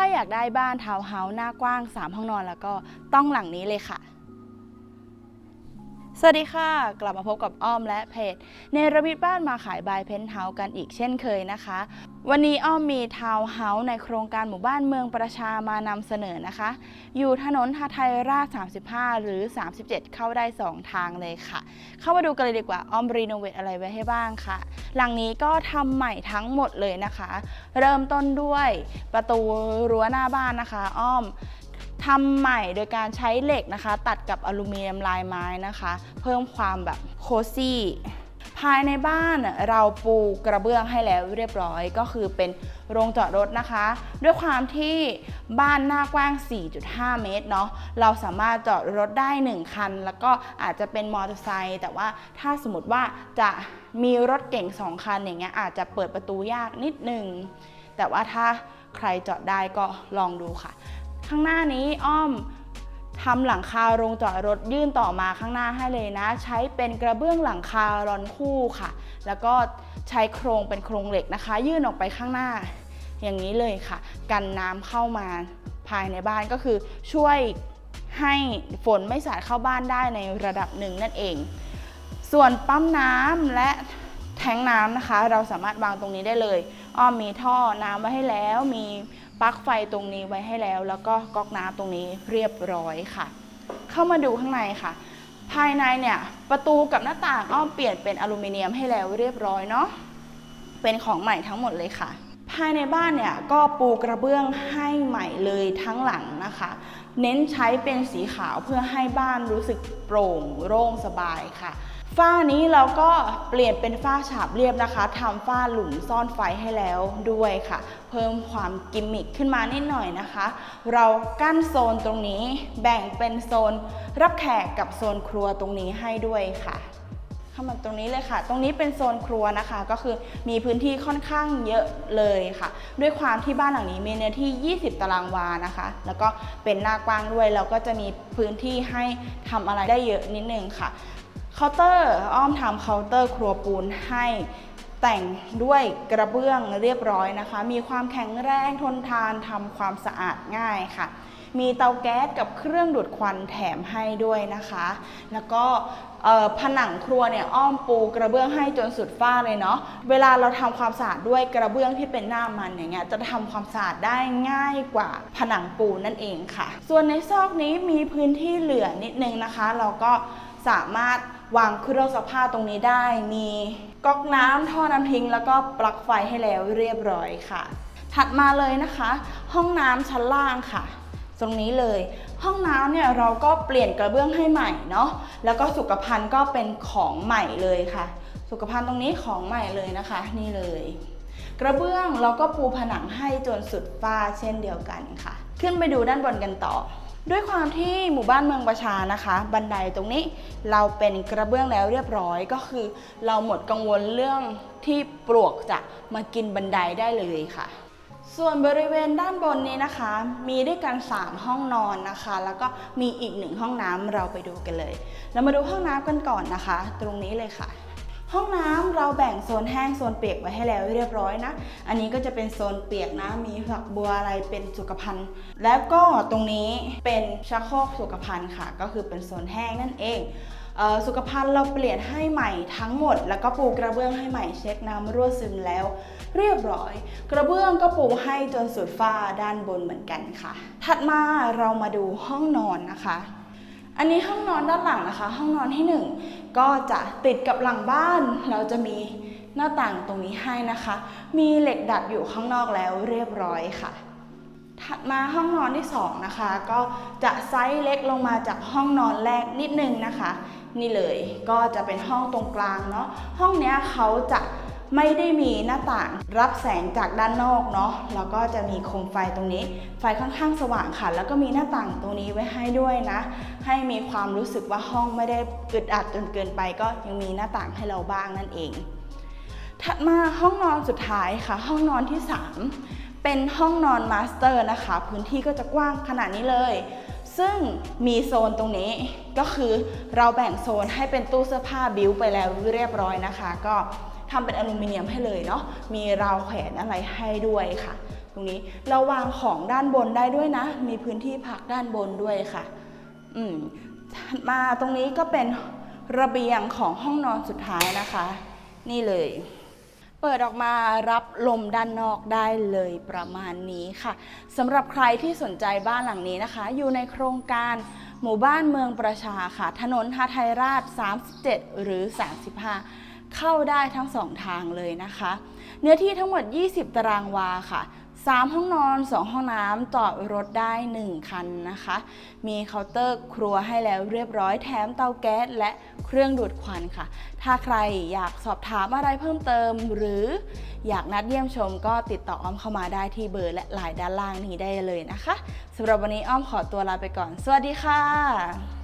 ้าอยากได้บ้านทาวน์เฮาส์หน้ากว้าง 3 ห้องนอนแล้วก็ต้องหลังนี้เลยค่ะ สวัสดีค่ะ กลับมาพบกับอ้อมและเพจเนระมิตบ้านมาขายบายเพนท์เฮาส์กันอีกเช่นเคยนะคะ วันนี้อ้อมมีทาวน์เฮาส์ในโครงการหมู่บ้านเมืองประชามานำเสนอนะคะ อยู่ถนนหาไทยราช 35 หรือ 37 เข้าได้ 2 ทางเลยค่ะ เข้ามาดูกันเลยดีกว่าอ้อมรีโนเวทอะไรไว้ให้บ้างค่ะ หลังนี้ก็ทำใหม่ทั้งหมดเลยนะคะ เริ่มต้นด้วยประตูรั้วหน้าบ้านนะคะ อ้อม ทำใหม่โดยการใช้เหล็กนะคะ ตัดกับอลูมิเนียมลายไม้นะคะ เพิ่มความแบบโคซี่ภายในบ้านเราปูกระเบื้องให้แล้วเรียบร้อยก็คือเป็นโรงจอดรถนะคะ ด้วยความที่บ้านหน้ากว้าง 4.5 เมตรเนาะเราสามารถจอดรถได้ 1 คัน แล้วก็อาจจะเป็นมอเตอร์ไซค์แต่ว่าถ้าสมมติว่าจะมีรถเก่ง 2 คันอย่างเงี้ยอาจจะเปิดประตูยากนิดนึง แต่ว่าถ้าใครจอดได้ก็ลองดูค่ะ ข้างหน้านี้อ้อมทำหลังคาโรงจอดรถยื่นต่อมาข้างหน้าให้เลยนะ ใช้เป็นกระเบื้องหลังคารอนคู่ค่ะ แล้วก็ใช้โครงเป็นโครงเหล็กนะคะ ยื่นออกไปข้างหน้า อย่างนี้เลยค่ะ กันน้ำเข้ามาภายในบ้านก็คือช่วยให้ฝนไม่สาดเข้าบ้านได้ในระดับหนึ่งนั่นเอง ส่วนปั๊มน้ำและแทงน้ำนะคะ เราสามารถวางตรงนี้ได้เลย อ้อมมีท่อน้ำไว้ให้แล้วมี ปลั๊กไฟตรงนี้ไว้ให้แล้ว แล้วก็ก๊อกน้ำตรงนี้เรียบร้อยค่ะ เข้ามาดูข้างในค่ะ ภายในเนี่ยประตูกับหน้าต่างอ้อมเปลี่ยนเป็นอลูมิเนียมให้แล้วเรียบร้อยเนาะเป็นของใหม่ทั้งหมดเลยค่ะ ภายในบ้านเนี่ยก็ปูกระเบื้องให้ใหม่เลยทั้งหลังนะคะ เน้นใช้เป็นสีขาวเพื่อให้บ้านรู้สึกโปร่งโล่งสบายค่ะ ฝ้านี้เราก็เปลี่ยนเป็นฝ้าฉาบเรียบนะคะทำฝ้าหลุมซ่อนไฟให้แล้วด้วยค่ะ เพิ่มความกิมมิคขึ้นมานิดหน่อยนะคะ เรากั้นโซนตรงนี้แบ่งเป็นโซนรับแขกกับโซนครัวตรงนี้ให้ด้วยค่ะเข้ามาตรงนี้เลยค่ะ ตรงนี้เป็นโซนครัวนะคะ ก็คือมีพื้นที่ค่อนข้างเยอะเลยค่ะ ด้วยความที่บ้านหลังนี้มีเนื้อที่ 20 ตารางวานะคะ แล้วก็เป็นหน้ากว้างด้วยแล้วก็จะมีพื้นที่ให้ทำอะไรได้เยอะนิดนึงค่ะ เคาน์เตอร์อ้อมทำเคาน์เตอร์ครัวปูนให้แต่งด้วยกระเบื้องเรียบร้อยนะคะ มีความแข็งแรงทนทานทำความสะอาดง่ายค่ะ มีเตาแก๊สกับเครื่องดูดควันแถมให้ด้วยนะคะ แล้วก็ผนังครัวเนี่ยอ้อมปูกระเบื้องให้จนสุดฝ้าเลยเนาะ เวลาเราทำความสะอาดด้วยกระเบื้องที่เป็นหน้ามันอย่างเงี้ยจะทำความสะอาดได้ง่ายกว่าผนังปูนนั่นเองค่ะ ส่วนในซอกนี้มีพื้นที่เหลือนิดนึงนะคะ เราก็สามารถ วางเครื่องซักผ้าตรงนี้ได้ มีก๊อกน้ำท่อน้ำทิ้ง แล้วก็ปลั๊กไฟให้แล้วเรียบร้อยค่ะ ถัดมาเลยนะคะ ห้องน้ำชั้นล่างค่ะ ตรงนี้เลย ห้องน้ำเนี่ยเราก็เปลี่ยนกระเบื้องให้ใหม่เนาะแล้วก็สุขภัณฑ์ก็เป็นของใหม่เลยค่ะ สุขภัณฑ์ตรงนี้ของใหม่เลยนะคะ นี่เลย กระเบื้องเราก็ปูผนังให้จนสุดฝ้าเช่นเดียวกันค่ะ ขึ้นไปดูด้านบนกันต่อ ด้วยความที่หมู่บ้านเมืองประชานะคะ บันไดตรงนี้เราเป็นกระเบื้องแล้วเรียบร้อยก็คือ เราหมดกังวลเรื่องที่ปลวกจะมากินบันไดได้เลยค่ะ ส่วนบริเวณด้านบนนี้นะคะ มีด้วยกัน 3 ห้องนอนนะคะ แล้วก็มีอีกหนึ่งห้องน้ำเราไปดูกันเลย เรามาดูห้องน้ำกันก่อนนะคะ ตรงนี้เลยค่ะ ห้องน้ำเราแบ่งโซนแห้งโซนเปียกไว้ให้แล้วเรียบร้อยนะ อันนี้ก็จะเป็นโซนเปียกนะ มีฝักบัวอะไรเป็นสุขภัณฑ์ แล้วก็ตรงนี้เป็นชักโครกสุขภัณฑ์ค่ะ ก็คือเป็นโซนแห้งนั่นเองสุขภัณฑ์เราเปลี่ยนให้ใหม่ทั้งหมด แล้วก็ปูกระเบื้องให้ใหม่เช็คน้ำรั่วซึมแล้ว เรียบร้อย กระเบื้องก็ปูให้จนสุดฝ้าด้านบนเหมือนกันค่ะ ถัดมาเรามาดูห้องนอนนะคะ อันนี้ห้องนอนด้านหลังนะคะ ห้องนอนที่หนึ่งก็จะติดกับหลังบ้าน เราจะมีหน้าต่างตรงนี้ให้นะคะ มีเหล็กดัดอยู่ข้างนอกแล้วเรียบร้อยค่ะ ถัดมาห้องนอนที่สองนะคะ ก็จะไซส์เล็กลงมาจากห้องนอนแรกนิดนึงนะคะ นี่เลยก็จะเป็นห้องตรงกลางเนาะห้องนี้เขาจะ ไม่ได้มีหน้าต่างรับแสงจากด้านนอกเนาะแล้วก็จะมีโคมไฟตรงนี้ ไฟค่อนข้างสว่างค่ะ แล้วก็มีหน้าต่างตรงนี้ไว้ให้ด้วยนะ ให้มีความรู้สึกว่าห้องไม่ได้อึดอัดจนเกินไป ก็ยังมีหน้าต่างให้เราบ้างนั่นเอง ถัดมาห้องนอนสุดท้ายค่ะ ห้องนอนที่ 3 เป็นห้องนอนมาสเตอร์นะคะ พื้นที่ก็จะกว้างขนาดนี้เลย ซึ่งมีโซนตรงนี้ก็คือเราแบ่งโซนให้เป็นตู้เสื้อผ้าบิวไปแล้วเรียบร้อยนะคะ ก็ ทำเป็นอลูมิเนียมให้เลยเนาะมีราวแขวนอะไรให้ด้วยค่ะ ตรงนี้เราวางของด้านบนได้ด้วยนะ มีพื้นที่พักด้านบนด้วยค่ะ อืมมาตรงนี้ก็เป็นระเบียงของห้องนอนสุดท้ายนะคะ นี่เลยเปิดออกมารับลมด้านนอกได้เลยประมาณนี้ค่ะสำหรับใครที่สนใจบ้านหลังนี้นะคะ อยู่ในโครงการหมู่บ้านเมืองประชาค่ะ ถนนฮาไทยราช 37 หรือ 35 เข้าได้ทั้งสองทางเลยนะคะ เนื้อที่ทั้งหมด 20 ตารางวาค่ะ 3 ห้องนอน 2 ห้องน้ำจอดรถได้ 1 คันนะคะ มีเคาน์เตอร์ครัวให้แล้วเรียบร้อยแถมเตาแก๊สและเครื่องดูดควันค่ะ ถ้าใครอยากสอบถามอะไรเพิ่มเติม หรืออยากนัดเยี่ยมชมก็ติดต่ออ้อมเข้ามาได้ที่เบอร์และไลน์ด้านล่างนี้ได้เลยนะคะสำหรับวันนี้อ้อมขอตัวลาไปก่อน สวัสดีค่ะ